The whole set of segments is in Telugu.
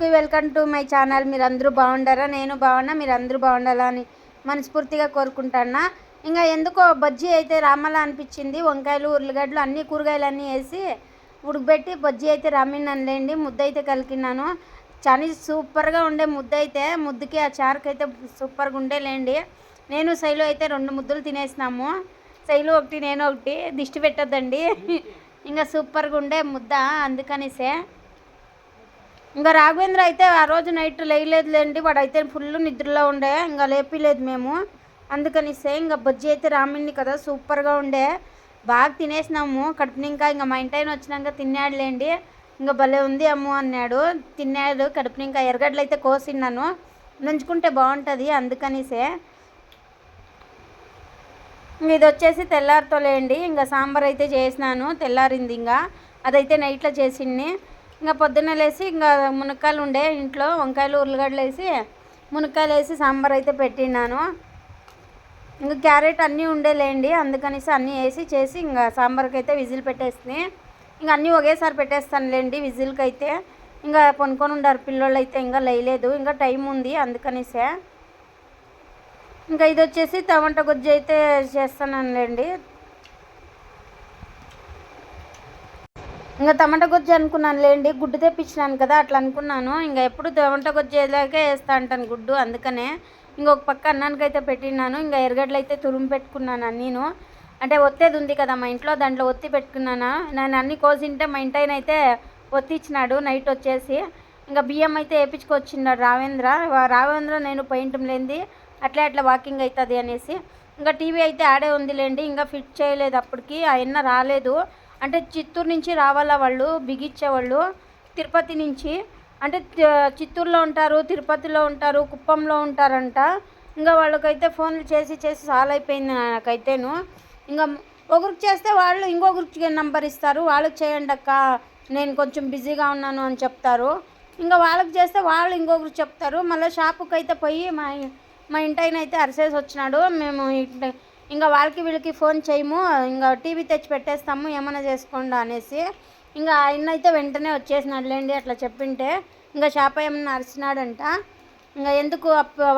అందరికీ వెల్కమ్ టు మై ఛానల్. మీరు అందరూ బాగుండారా? నేను బాగున్నా మీరు అందరూ బాగుండాలని మనస్ఫూర్తిగా కోరుకుంటున్నా. ఇంకా ఎందుకో బజ్జీ అయితే రామలా అనిపించింది. వంకాయలు ఉర్లగడ్డలు అన్ని కూరగాయలు అన్నీ వేసి ఉడకబెట్టి బజ్జీ అయితే రామిన్నానులేండి ముద్ద అయితే కలికినాను చాలా సూపర్గా ఉండే ముద్ద అయితే ముద్దకి ఆ చారుకి అయితే సూపర్గా ఉండేలేండి. నేను శైలు అయితే రెండు ముద్దలు తినేసినాము. శైలు ఒకటి నేను ఒకటి దిష్టి పెట్టద్దండి. ఇంకా సూపర్గా ఉండే ముద్ద అందుకనిసే ఇంకా రాఘవేంద్ర అయితే ఆ రోజు నైట్ లేయలేదులేండి వాడు అయితే ఫుల్ నిద్రలో ఉండే ఇంకా లేపిలేదు మేము. అందుకనిసే ఇంకా బజ్జీ అయితే రామిండి కదా సూపర్గా ఉండే. బాగా తినేసినాము కడుపు ఇంకా ఇంకా మా ఇంటి వచ్చినాక తిన్నాడులేండి ఇంకా భలే ఉంది అమ్ము అన్నాడు. తిన్నాడు కడుపుని ఇంకా ఎర్రగడ్డలు అయితే కోసిన్నాను. నంచుకుంటే బాగుంటుంది అందుకనిసే. ఇది వచ్చేసి తెల్లారితోలేండి ఇంకా సాంబార్ అయితే చేసినాను తెల్లారింది ఇంకా. అదైతే నైట్లో చేసింది. ఇంకా పొద్దున్న లేసి ఇంకా మునక్కాయలు ఉండే ఇంట్లో వంకాయలు ఉర్లగడ్డలు వేసి మునక్కాయలు వేసి సాంబార్ అయితే పెట్టినాను ఇంకా క్యారెట్ అన్నీ ఉండేలేండి అందుకనేసి అన్నీ వేసి చేసి ఇంకా సాంబార్కి అయితే విజిల్ పెట్టేస్తుంది. ఇంకా అన్నీ ఒకేసారి పెట్టేస్తానులేండి విజిల్కి అయితే ఇంకా కొనుక్కొని ఉండారు పిల్లోళ్ళు అయితే ఇంకా లేయలేదు ఇంకా టైం ఉంది అందుకనేసే. ఇంకా ఇది వచ్చేసి టమాటా గుజ్జు అయితే చేస్తానులేండి. ఇంకా టమాటా గుజ్జు అనుకున్నాను లేండి గుడ్డు తెప్పించినాను కదా అట్లా అనుకున్నాను. ఇంకా ఎప్పుడు టమాటా గుజ్జు వేలాగే వేస్తా అంటాను గుడ్డు అందుకనే ఇంకొక పక్క అన్నానికి అయితే పెట్టినాను ఇంకా ఎరగడ్లు అయితే తురుము పెట్టుకున్నాను నేను అంటే ఒత్తేది ఉంది కదా మా ఇంట్లో దాంట్లో ఒత్తి పెట్టుకున్నాను? నేను అన్ని కోసింటే మా ఇంటైన అయితే ఒత్తిచ్చినాడు నైట్ వచ్చేసి. ఇంకా బియ్యం అయితే వేపించుకొచ్చిన్నాడు రావేంద్ర. రావేంద్ర నేను పెయింటం లేనిది అట్లే అట్లా వాకింగ్ అవుతుంది అనేసి. ఇంకా టీవీ అయితే ఆడే ఉందిలేండి ఇంకా ఫిట్ చేయలేదు అప్పటికి. ఆయన రాలేదు. అంటే చిత్తూరు నుంచి రావాలా వాళ్ళు బిగిచ్చేవాళ్ళు? తిరుపతి నుంచి. అంటే చిత్తూరులో ఉంటారు తిరుపతిలో ఉంటారు కుప్పంలో ఉంటారంట. ఇంకా వాళ్ళకైతే ఫోన్లు చేసి చేసి చాలా అయిపోయింది నాకైతేను. ఇంకా ఒకరికి చేస్తే వాళ్ళు ఇంకొకరికి నెంబర్ ఇస్తారు. వాళ్ళకి చేయండి అక్క నేను కొంచెం బిజీగా ఉన్నాను అని చెప్తారు. ఇంకా వాళ్ళకి చేస్తే వాళ్ళు ఇంకొకరు చెప్తారు. మళ్ళీ షాపుకి అయితే పోయి మా మా ఇంటైన అయితే అరిసేసి వచ్చినాడు. మేము ఇంకా వాళ్ళకి వీళ్ళకి ఫోన్ చేయము ఇంకా టీవీ తెచ్చి పెట్టేస్తాము ఏమైనా చేసుకోండి అనేసి. ఇంకా ఆయన అయితే వెంటనే వచ్చేసినాడులేండి అట్లా చెప్పింటే. ఇంకా షాప్ ఏమన్నా అరిచినాడంట. ఇంకా ఎందుకు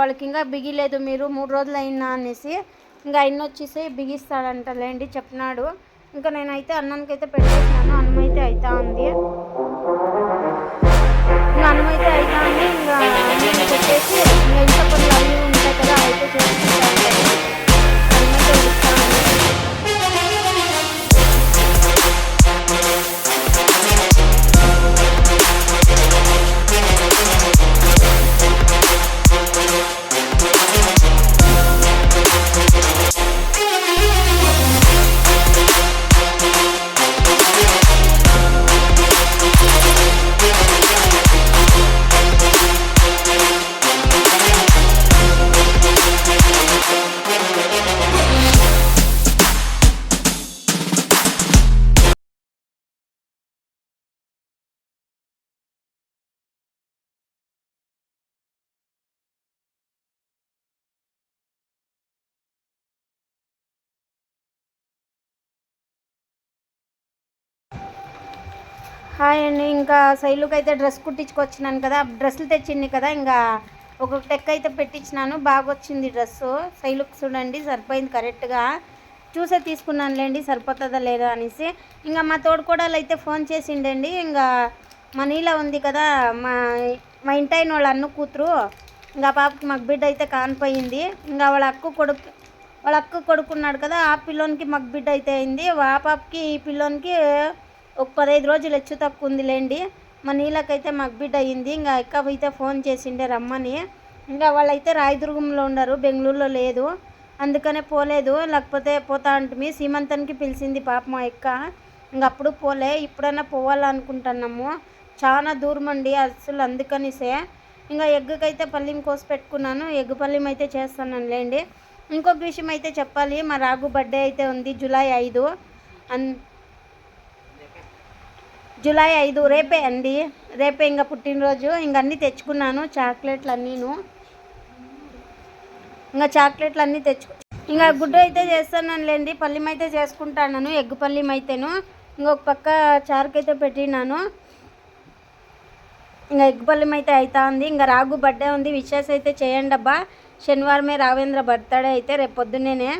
వాళ్ళకి ఇంకా బిగిలేదు మీరు మూడు రోజులు అయినా అనేసి. ఇంకా ఆయన వచ్చేసి బిగిస్తాడంట లేండి చెప్పినాడు. ఇంకా నేనైతే అన్నానికి అయితే పెట్టేసినాను అన్నం అయితే అవుతా ఉంది. ఇంకా అన్నం అయితే అవుతా ఉంది ఇంకా పెట్టేసి ఇంకా ఇంట్లో కొన్ని అవి ఉంటాయి కదా అయితే చేసుకుంటాను నేను ఇంకా శైలుకి అయితే డ్రెస్ కుట్టించుకొచ్చినాను కదా డ్రెస్సులు తెచ్చింది కదా ఇంకా ఒక టెక్ అయితే పెట్టించినాను. బాగా వచ్చింది డ్రెస్సు. శైలుకి చూడండి సరిపోయింది కరెక్ట్గా. చూసే తీసుకున్నానులేండి సరిపోతుందా లేదా అనేసి. ఇంకా మా తోడుకోడలు అయితే ఫోన్ చేసిండండి ఇంకా మనీలా ఉంది కదా మా మా ఇంటైన వాళ్ళ అన్న కూతురు. ఇంకా పాపకి మాకు బిడ్డ అయితే కానిపోయింది. ఇంకా వాళ్ళ అక్క కొడుకు వాళ్ళ అక్క కొడుకున్నాడు కదా ఆ పిల్లోనికి మాకు బిడ్డ అయితే అయింది. ఆ పాపకి ఈ పిల్లోనికి ఒక పదహైదు రోజులు హెచ్చు తక్కువ ఉందిలేండి మా నీళ్ళకైతే మాకు బిడ్డ అయింది. ఇంకా ఎక్క అయితే ఫోన్ చేసిండే రమ్మని. ఇంకా వాళ్ళైతే రాయదుర్గంలో ఉన్నారు. బెంగళూరులో లేదు. అందుకనే పోలేదు. లేకపోతే పోతా అంటే సీమంతానికి పిలిచింది పాప మా ఎక్క ఇంక అప్పుడు పోలే. ఇప్పుడైనా పోవాలనుకుంటున్నాము. చాలా దూరం అండి అసలు అందుకనిసే. ఇంకా ఎగ్గుకైతే పల్లిం కోసి పెట్టుకున్నాను. ఎగ్గు పల్లిం అయితే చేస్తాను లేండి ఇంకొక విషయం అయితే చెప్పాలి. మా రాగు బర్త్డే అయితే ఉంది జూలై ఐదు. అన్ జూలై ఐదు రేపే అండి. రేపే ఇంకా పుట్టినరోజు. ఇంక అన్నీ తెచ్చుకున్నాను చాక్లెట్లు అన్నీను ఇంకా చాక్లెట్లు అన్నీ తెచ్చుకు ఇంకా గుడ్డు అయితే చేస్తానులేండి. పల్లిం అయితే చేసుకుంటాను ఎగ్గు పల్లిం అయితేను. ఇంకొక పక్క చారుకైతే పెట్టినాను. ఇంకా ఎగ్ పల్లెం అయితే అవుతా ఉంది ఇంకా రాగు బర్త్డే ఉంది విషెస్ అయితే చేయండి అబ్బా. శనివారమే రావేంద్ర బర్త్డే అయితే రేపు పొద్దున్నేనే.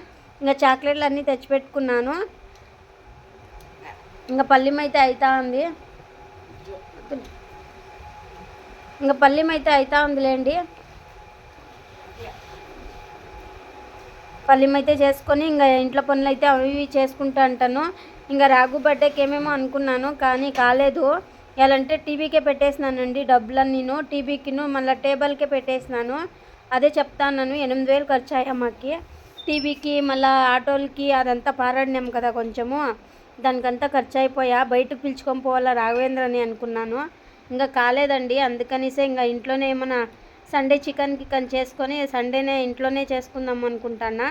ఇంకా చాక్లెట్లు అన్నీ తెచ్చిపెట్టుకున్నాను. ఇంకా పల్లెం అయితే అవుతా ఉంది. ఇంకా పల్లెం అయితే అవుతా ఉందిలేండి. పల్లెం అయితే చేసుకొని ఇంకా ఇంట్లో పనులు అయితే అవి ఇవి చేసుకుంటా అంటాను. ఇంకా రాగు బర్త్డేకి ఏమేమో అనుకున్నాను కానీ కాలేదు. ఎలా అంటే టీవీకే పెట్టేసినానండి డబ్బులన్నీను టీవీకిను మళ్ళీ టేబుల్కే పెట్టేసినాను. అదే చెప్తాను ఎనిమిది వేలు ఖర్చు అయ్యా మాకి. టీవీకి మళ్ళీ ఆటోలకి అదంతా పారాడినాం కదా కొంచెము. దానికంతా ఖర్చు అయిపోయా బయటకు పిలుచుకొని పోవాలా రాఘవేంద్ర అని అనుకున్నాను. ఇంకా కాలేదండి అందుకనిసే ఇంకా ఇంట్లోనే ఏమైనా సండే చికెన్ కికెన్ చేసుకొని సండేనే ఇంట్లోనే చేసుకుందాం అనుకుంటానా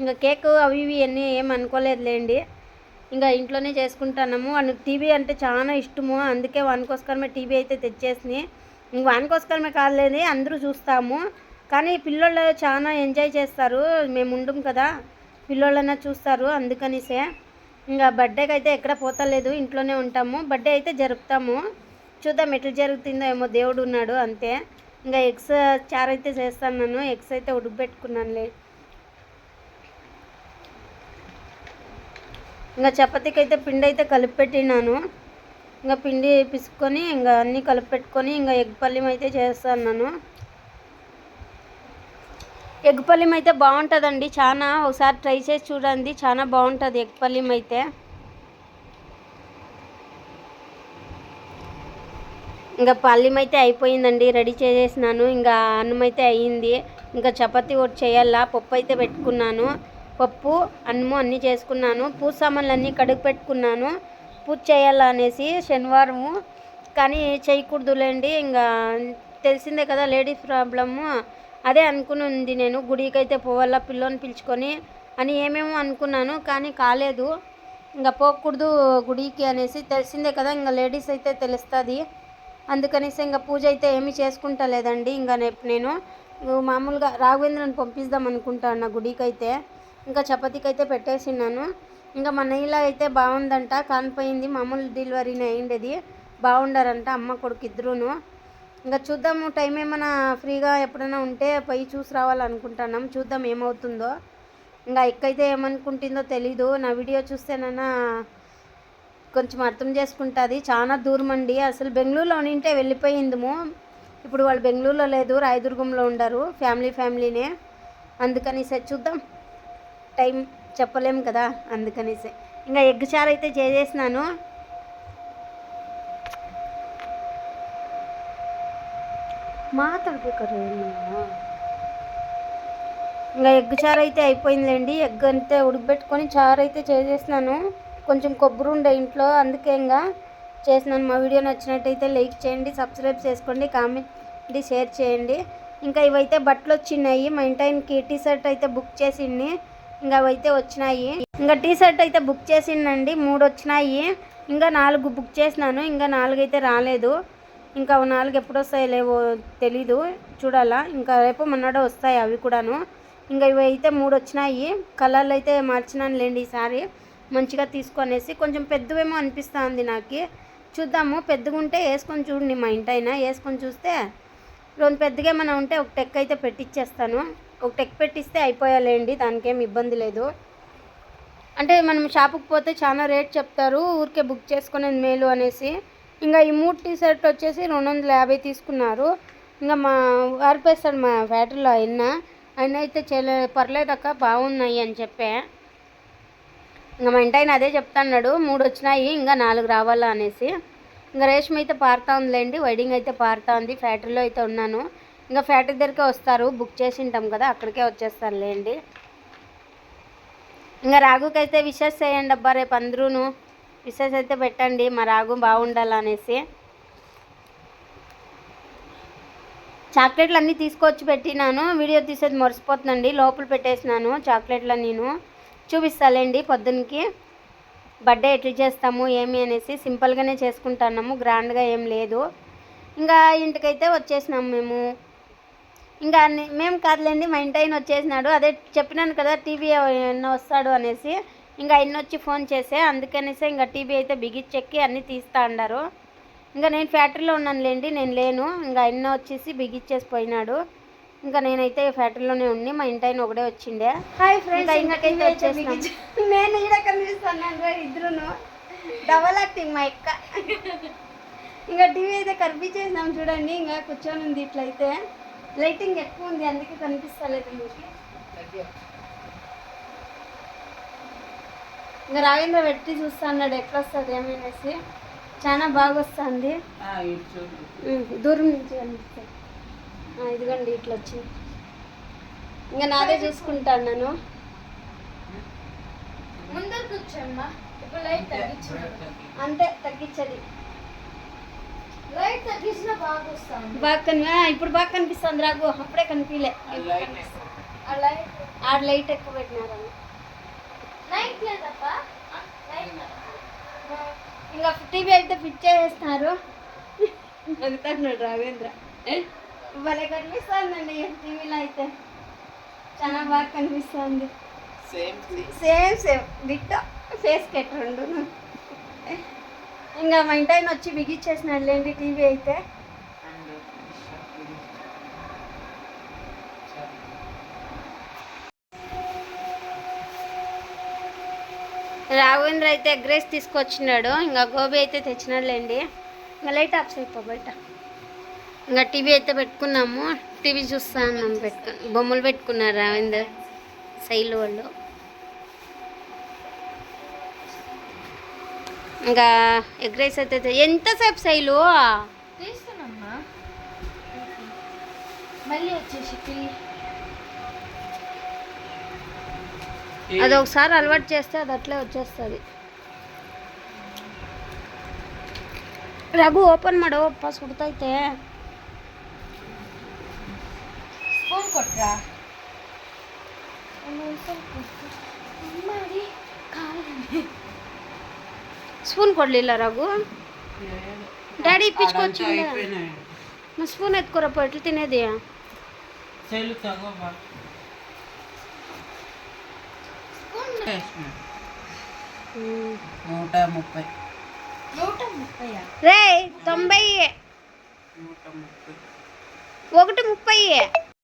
ఇంకా కేక్ అవి ఇవి అన్నీ ఏం అనుకోలేదులేండి. ఇంకా ఇంట్లోనే చేసుకుంటాము వానికి టీవీ అంటే చాలా ఇష్టము. అందుకే వానికోసమే టీవీ అయితే తెచ్చేసి ఇంక వానికోసమే కాదులేదు అందరూ చూస్తాము. కానీ పిల్లోళ్ళు చాలా ఎంజాయ్ చేస్తారు. మేము ఉండం కదా పిల్లోళ్ళన్నా చూస్తారు. అందుకనిసే ఇంకా బర్త్డేకి అయితే ఎక్కడ పోతలేదు ఇంట్లోనే ఉంటాము. బర్త్డే అయితే జరుపుతాము. చూద్దాం ఎట్లా జరుగుతుందో ఏమో దేవుడు ఉన్నాడు అంతే. ఇంకా ఎగ్స్ చారు అయితే చేస్తాను నన్ను. ఎగ్స్ అయితే ఉడకబెట్టుకున్నానులే. ఇంకా చపాతీకి అయితే పిండి అయితే కలిపి పెట్టినాను ఇంకా పిండి పిసుకొని ఇంకా అన్నీ కలిపి పెట్టుకొని ఇంకా ఎగ్ పల్లెం అయితే చేస్తాను ఎగ్పల్లిం అయితే బాగుంటుందండి. చాలా ఒకసారి ట్రై చేసి చూడండి. చాలా బాగుంటుంది ఎగ్పల్లిం అయితే. ఇంకా పల్లెం అయితే అయిపోయిందండి. రెడీ చేసేసినాను. ఇంకా అన్నం అయితే అయ్యింది ఇంకా చపాతీ ఒకటి చేయాలా? పప్పు అయితే పెట్టుకున్నాను. పప్పు అన్నము అన్నీ చేసుకున్నాను. పూజ సామాన్లు అన్నీ కడుగు పెట్టుకున్నాను. పూజ చేయాలా అనేసి శనివారము. కానీ చేయకూడదులేండి. ఇంకా తెలిసిందే కదా లేడీస్ ప్రాబ్లము. అదే అనుకుని ఉంది నేను గుడికి అయితే పోవాలా పిల్లోని పిలుచుకొని అని ఏమేమో అనుకున్నాను కానీ కాలేదు. ఇంకా పోకూడదు గుడికి అనేసి తెలిసిందే కదా ఇంకా లేడీస్ అయితే తెలుస్తుంది. అందుకనేసి ఇంకా పూజ అయితే ఏమీ చేసుకుంటా లేదండి. ఇంకా నేను మామూలుగా రాఘవేంద్రని పంపిద్దాం అనుకుంటాను గుడికి అయితే ఇంకా చపాతీకి అయితే పెట్టేసిన్నాను. ఇంకా మన ఇలా అయితే బాగుందంట కానిపోయింది మామూలు డెలివరీనే అయిండేది. బాగుండారంట అమ్మ కొడుకు ఇద్దరును. ఇంకా చూద్దాము టైం ఏమైనా ఫ్రీగా ఎప్పుడైనా ఉంటే పోయి చూసి రావాలనుకుంటున్నాం. చూద్దాం ఏమవుతుందో. ఇంకా ఎక్కైతే ఏమనుకుంటుందో తెలీదు. నా వీడియో చూస్తేనైనా కొంచెం అర్థం చేసుకుంటుంది. చాలా దూరం అండి. అసలు బెంగళూరులో ఉంటే వెళ్ళిపోయిందము. ఇప్పుడు వాళ్ళు బెంగళూరులో లేదు రాయదుర్గంలో ఉండరు. ఫ్యామిలీ ఫ్యామిలీనే. అందుకనిసే చూద్దాం. టైం చెప్పలేము కదా అందుకనిసే. ఇంకా ఎగ్ చారు అయితే చేసేసినాను. మాట్లాడుకోరు ఇంకా ఎగ్ చారు అయితే అయిపోయిందండి ఎగ్ అంతే ఉడకబెట్టుకొని చారు అయితే చేసేసినాను. కొంచెం కొబ్బరి ఉండే ఇంట్లో అందుకే ఇంకా చేసినాను. మా వీడియో నచ్చినట్టయితే లైక్ చేయండి సబ్స్క్రైబ్ చేసుకోండి కామెంట్ షేర్ చేయండి. ఇంకా ఇవైతే బట్టలు వచ్చినాయి మా ఇంటాయనకి టీ షర్ట్ అయితే బుక్ చేసింది. ఇంకా అవైతే వచ్చినాయి. ఇంకా టీ షర్ట్ అయితే బుక్ చేసిందండి. మూడు వచ్చినాయి ఇంకా నాలుగు బుక్ చేసినాను. ఇంకా నాలుగు అయితే రాలేదు. ఇంకా నాలుగు ఎప్పుడు వస్తాయో లేవో తెలీదు చూడాలా. ఇంకా రేపు మొన్నడో వస్తాయి అవి కూడాను. ఇంకా ఇవి అయితే మూడు వచ్చినాయి కలర్లు అయితే మార్చినాను లేండి ఈసారి. మంచిగా తీసుకొనేసి కొంచెం పెద్దవేమో అనిపిస్తుంది నాకు. చూద్దాము పెద్దగా ఉంటే వేసుకొని చూడండి మా ఇంటైనా. వేసుకొని చూస్తే రెండు పెద్దగా ఏమైనా ఉంటే ఒక టెక్ అయితే పెట్టిచ్చేస్తాను. ఒక టెక్ పెట్టిస్తే అయిపోయాలేండి దానికేం ఇబ్బంది లేదు. అంటే మనం షాపుకి పోతే చాలా రేట్ చెప్తారు ఊరికే బుక్ చేసుకునేది మేలు అనేసి. ఇంకా ఈ మూడు టీ షర్ట్ వచ్చేసి రెండు వందల యాభై తీసుకున్నారు. ఇంకా మా ఆర్పేస్తాడు మా ఫ్యాక్టరీలో ఆయన. ఆయన అయితే చేయలే పర్లేదక్క బాగున్నాయి అని చెప్పే. ఇంకా మా ఇంటి ఆయన అదే చెప్తాన్నాడు మూడు వచ్చినాయి ఇంకా నాలుగు రావాలా అనేసి. ఇంకా రేషం అయితే పారుతా ఉందిలేండి వెడ్డింగ్ అయితే పారుతా ఉంది ఫ్యాక్టరీలో అయితే ఉన్నాను. ఇంకా ఫ్యాక్టరీ దగ్గరికే వస్తారు బుక్ చేసి ఉంటాం కదా అక్కడికే వచ్చేస్తారు లేండి ఇంకా రాఘుకైతే విషెస్ చేయండి అబ్బా రేపు అందరూను. విషెస్ అయితే పెట్టండి మా రాగు బాగుండాలనేసి. చాక్లెట్లు అన్నీ తీసుకొచ్చి పెట్టినాను వీడియో తీసేది మర్చిపోతుందండి లోపల పెట్టేసినాను చాక్లెట్లు నేను. చూపిస్తాలేండి పొద్దున్నకి బర్త్డే ఎట్లా చేస్తాము ఏమి అనేసి సింపుల్గానే చేసుకుంటున్నాము గ్రాండ్గా ఏం లేదు. ఇంకా ఇంటికైతే వచ్చేసినాము మేము. ఇంకా మేము కాదులేండి మా ఇంటి ఆయన వచ్చేసినాడు అదే చెప్పినాను కదా టీవీ ఎన్న వస్తాడు అనేసి. ఇంకా ఆయన వచ్చి ఫోన్ చేసే అందుకనేసి ఇంకా టీవీ అయితే బిగిచ్చెక్కి అన్నీ తీస్తా అన్నారు. ఇంకా నేను ఫ్యాక్టరీలో ఉన్నానులేండి నేను లేను. ఇంకా ఆయన వచ్చేసి బిగిచ్చేసి పోయినాడు ఇంకా నేనైతే ఫ్యాక్టరీలోనే ఉండి మా ఇంటి ఆయన ఒకడే వచ్చిండే. హాయ్ ఇంకా ఫ్రెండ్స్ ఇంకైతే. నేను ఈడ కనిపిస్తున్నాను ఇద్దరును. డబల్ యాక్టింగ్ మా ఎక్క ఇంకా టీవీ అయితే కనిపించేసినాం చూడండి ఇంకా కూర్చొని ఉంది ఇట్లయితే. లైటింగ్ ఎక్కువ ఉంది అందుకే కనిపిస్తలేదు మీకు. ఇంకా రాగేంద్ర పెట్టి చూస్తా అన్నాడు ఎట్లా వస్తుంది ఏమనేసి చాలా బాగా వస్తుంది దూరం నుంచి కనిపిస్తుంది. ఆ, ఇదిగోండి ఇట్లా వచ్చింది ఇంకా నాదే చూసుకుంటాను నేను ముందరకు వచ్చమ్మా ఇప్పుడు లైట్ అంతే తగ్గించది. లైట్ తగ్గించినా బాగా వస్తుంది బాగా కని ఇప్పుడు బాగా కనిపిస్తుంది రాగు అప్పుడే కనిపించలే ఆ లైట్ ఆడ లైట్ ఎక్కువ పెట్టినారు. లైట్ లేదప్ప లైట్ ఇంకా టీవీ అయితే ఫిట్ చేసేస్తున్నారు నవ్వుతున్నాడు రాఘవేంద్ర. భలే కనిపిస్తుందండి టీవీలో అయితే. చాలా బాగా కనిపిస్తుంది. Same same ditto face cut రెండు ఇంకా మా ఇంటి వచ్చి బిగిచ్చేసినాడు లేండి టీవీ అయితే. రాఘవేంద్ర అయితే ఎగ్ రైస్ తీసుకొచ్చినాడు. ఇంకా గోబీ అయితే తెచ్చినాడులేండి. ఇంకా లైట్ ఆఫ్ అయిపో బయట. ఇంకా టీవీ అయితే పెట్టుకున్నాము. టీవీ చూస్తా ఉన్నాం పెట్టుకు బొమ్మలు పెట్టుకున్నారు రాఘవేంద్ర శైలి వాళ్ళు. ఇంకా ఎగ్ రైస్ అయితే ఎంతసేపు శైలు తీస్తున్నామ్మా మళ్ళీ వచ్చేసి పిల్లి అది ఒకసారి అలవాటు చేస్తే అది అట్లే వచ్చేస్తుంది రఘు ఓపెన్ ಮಾಡೋ ಅಪ್ಪ ಸುಡ್ತೈತೆ ಸ್ಪೂನ್ ಕೊಟ್ರಾ ಮಾಡಿ ಸ್ಪೂನ್ ಕೊಡ್ಲಿಲ್ಲ ರಘು ಡ್ಯಾಡಿ ಇಪ್ಪಿಸ್ಕೊಚ್ಚಿಲ್ಲ ಸ್ಪೂನ್ ಎತ್ಕೊರಪ್ಪ ಎಟ್ಲು ತಿನ್ನೋದಿಯಾ నూట ముప్పై. రే తొంభై ఒకటి ముప్పై